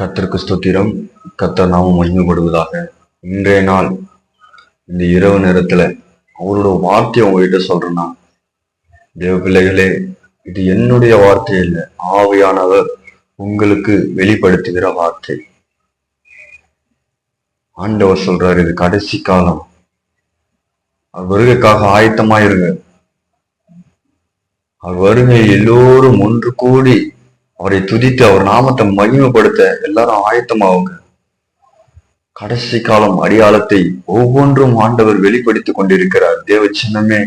கத்திற்கு ஸ்தோத்திரம். கத்த நாமம் மகிமைப்படுவதாக. இன்றைய நாள் இந்த இரவு நேரத்துல அவரோட வார்த்தையை உங்ககிட்ட சொல்றேன்னா தேவ பிள்ளைகளே இது என்னுடைய வார்த்தை இல்லை ஆவியானவர் உங்களுக்கு வெளிப்படுத்துகிற வார்த்தை. ஆண்டவர் சொல்றாரு இது கடைசி காலம். அவர் வருகைக்காக ஆயத்தமாயிருங்க. அவர் வருகை எல்லோரும் ஒன்று கூடி அவரை துதித்து அவர் நாமத்தை மகிமைப்படுத்த எல்லாரும் ஆயத்தமாவுங்க கடைசி காலம் அடையாளத்தை ஒவ்வொன்றும் ஆண்டவர் வெளிப்படுத்திக் கொண்டிருக்கிறார். தேவ சின்னமே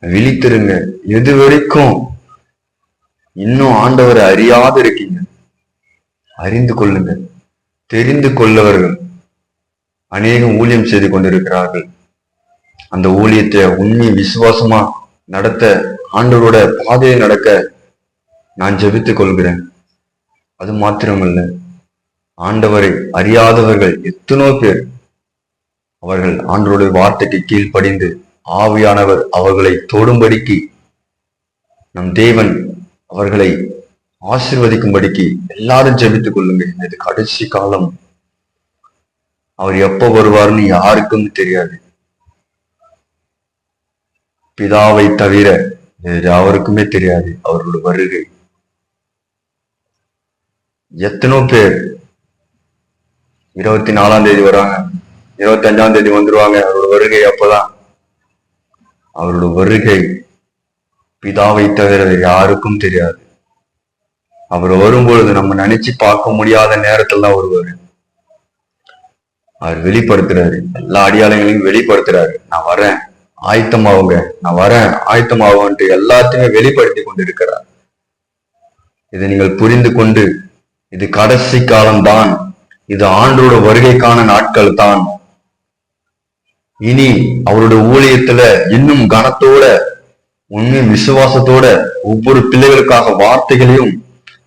விழித்திருங்க. எது வரைக்கும் இன்னும் ஆண்டவரை அறியாது இருக்கீங்க. அறிந்து கொள்ளுங்க. தெரிந்து கொள்ளவர்கள் அநேகம் ஊழியம் செய்து கொண்டிருக்கிறார்கள். அந்த ஊழியத்தை உண்மை விசுவாசமா நடத்த ஆண்டவரோட பாதையை நடக்க நான் ஜெபித்துக் கொள்கிறேன். அது மாத்திரமல்ல. ஆண்டவரை அறியாதவர்கள் எத்தனோ பேர் அவர்கள் ஆண்டவருடைய வார்த்தைக்கு கீழ்ப்படிந்து ஆவியானவர் அவர்களை தொடும்படிக்கு நம் தேவன் அவர்களை ஆசிர்வதிக்கும்படிக்கு எல்லாரும் ஜெபித்துக் கொள்ளுங்க இது கடைசி காலம். அவர் எப்ப வருவார்னு யாருக்கும் தெரியாது. பிதாவை தவிர வேறு அவருக்குமே தெரியாது. அவரோட வருகை. எத்தனோ பேர் இருபத்தி நாலாம் தேதி வராங்க. இருபத்தி அஞ்சாம் தேதி வந்துருவாங்க. அவரோட வருகை அப்பதான். அவரோட வருகை பிதாவை தவிர யாருக்கும் தெரியாது. அவர் வரும்பொழுது நம்ம நினைச்சு பார்க்க முடியாத நேரத்துல தான் வருவாரு. அவர் வெளிப்படுத்துறாரு. எல்லா அடியாளங்களையும் வெளிப்படுத்துறாரு. நான் வரேன். ஆயத்தமாவுங்க. நான் வரேன். ஆயத்தமாவுன்ட்டு எல்லாத்தையுமே வெளிப்படுத்தி கொண்டிருக்கிறார். இதை நீங்கள் புரிந்து கொண்டு இது கடைசி காலம்தான். இது ஆண்டோட வருகைக்கான நாட்கள் தான் இனி அவருடைய ஊழியத்துல இன்னும் கனத்தோட உண்மை விசுவாசத்தோட ஒவ்வொரு பிள்ளைகளுக்காக வார்த்தைகளையும்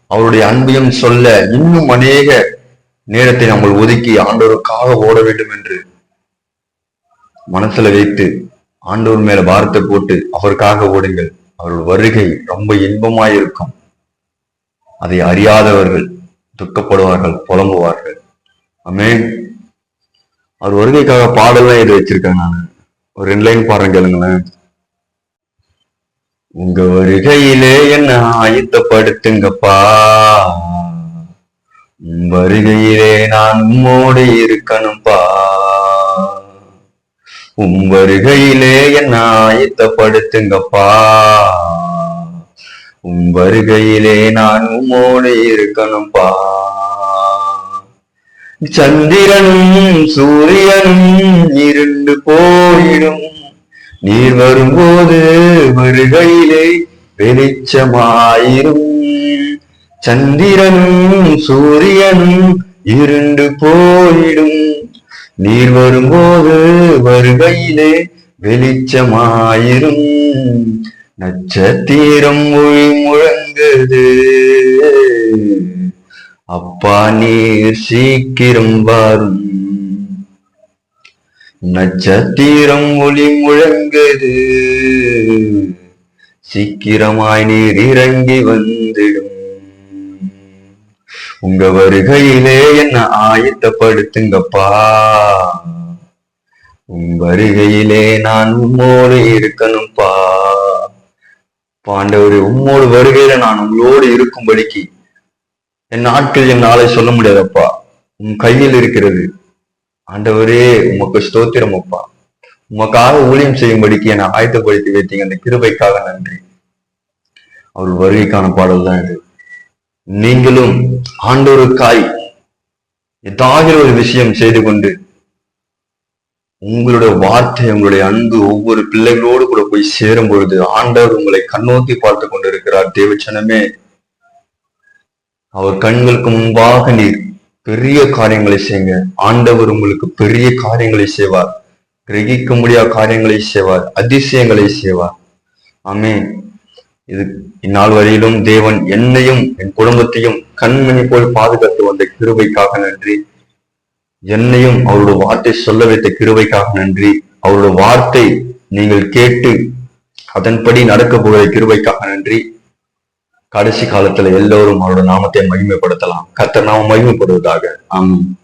அவருடைய அன்பையும் சொல்ல இன்னும் அநேக நேரத்தை நம்ம ஒதுக்கி ஆண்டோருக்காக ஓட வேண்டும் என்று மனசுல வைத்து ஆண்டோர் மேல வார்த்தை போட்டு அவருக்காக ஓடுங்கள். அவருடைய வருகை ரொம்ப இன்பமாயிருக்கும். அதை அறியாதவர்கள் துக்கப்படுவார்கள் புலம்புவார்கள். அமேன் அவர் வருகைக்காக பாடலாம் எழுதி வச்சிருக்கேன் நான். ஒரு ரெண்டு லைன் பாடுறேன் கேளுங்களேன். உங்க வருகையிலே என்ன ஆயத்தப்படுத்துங்கப்பா. உம் வருகையிலே நான் உம்மோடு இருக்கணும்பா. உம் வருகையிலே என்ன ஆயத்தப்படுத்துங்கப்பா. உம் வருகையிலே நான் உம்மோடு இருக்கணும்பா. சந்திரனும் சூரியனும் இருண்டு போயிடும். நீர் வரும்போது வருகையிலே வெளிச்சமாயிரும். சந்திரனும் சூரியனும் இருண்டு போயிடும். நீர் வரும்போது வருகையிலே வெளிச்சமாயிரும். நட்சத்திரம் மொழி முழங்குது. அப்பா நீர் சீக்கிரம் வரும். நட்சத்திரம் ஒளி முழங்குது. சீக்கிரமாய் நீர் இறங்கி வந்திடும். உங்க வருகையிலே என்ன ஆயத்தப்படுத்துங்கப்பா. உன் வருகையிலே நான் உம்மோடு இருக்கணும்ப்பா பாண்டவர் உம்மோடு வருகையில நான் உங்களோடு இருக்கும்படிக்கு என் நாட்கள் என் நாளை சொல்ல முடியாதப்பா. உன் கையில் இருக்கிறது. ஆண்டவரே உமக்கு ஸ்தோத்திரம் அப்பா. உமக்காக ஊழியம் செய்யும்படிக்கு என்னை ஆயத்தப்படுத்தி வைத்தீங்க. அந்த கிருபைக்காக நன்றி. அவர் வருகைக்கான பாடல் தான் இது. நீங்களும் ஆண்டோருக்காய் ஏதாவது ஒரு விஷயம் செய்து கொண்டு உங்களுடைய வார்த்தை உங்களுடைய அன்பு ஒவ்வொரு பிள்ளைகளோடு கூட போய் சேரும் பொழுது ஆண்டவர் உங்களை கண்ணோக்கி பார்த்து கொண்டிருக்கிறார். தேவச்சனமே அவர் கண்களுக்கு முன்பாக நீர் பெரிய காரியங்களை செய்யுங்க. ஆண்டவர் உங்களுக்கு பெரிய காரியங்களை செய்வார். கிரகிக்க முடியாத காரியங்களை செய்வார். அதிசயங்களை செய்வார். ஆமே இது இந்நாள் வரையிலும் தேவன் என்னையும் என் குடும்பத்தையும் கண்மணி போல் பாதுகாத்து வந்த கிருபைக்காக நன்றி. என்னையும் அவருடைய வார்த்தை சொல்ல வைத்த கிருபைக்காக நன்றி. அவருடைய வார்த்தை நீங்கள் கேட்டு அதன்படி நடக்க போகிற கிருபைக்காக நன்றி. கடைசி காலத்துல எல்லோரும் அவரோட நாமத்தை மகிமைப்படுத்தலாம். கத்த நாம மகிமைப்படுவதாக. ஆமாம்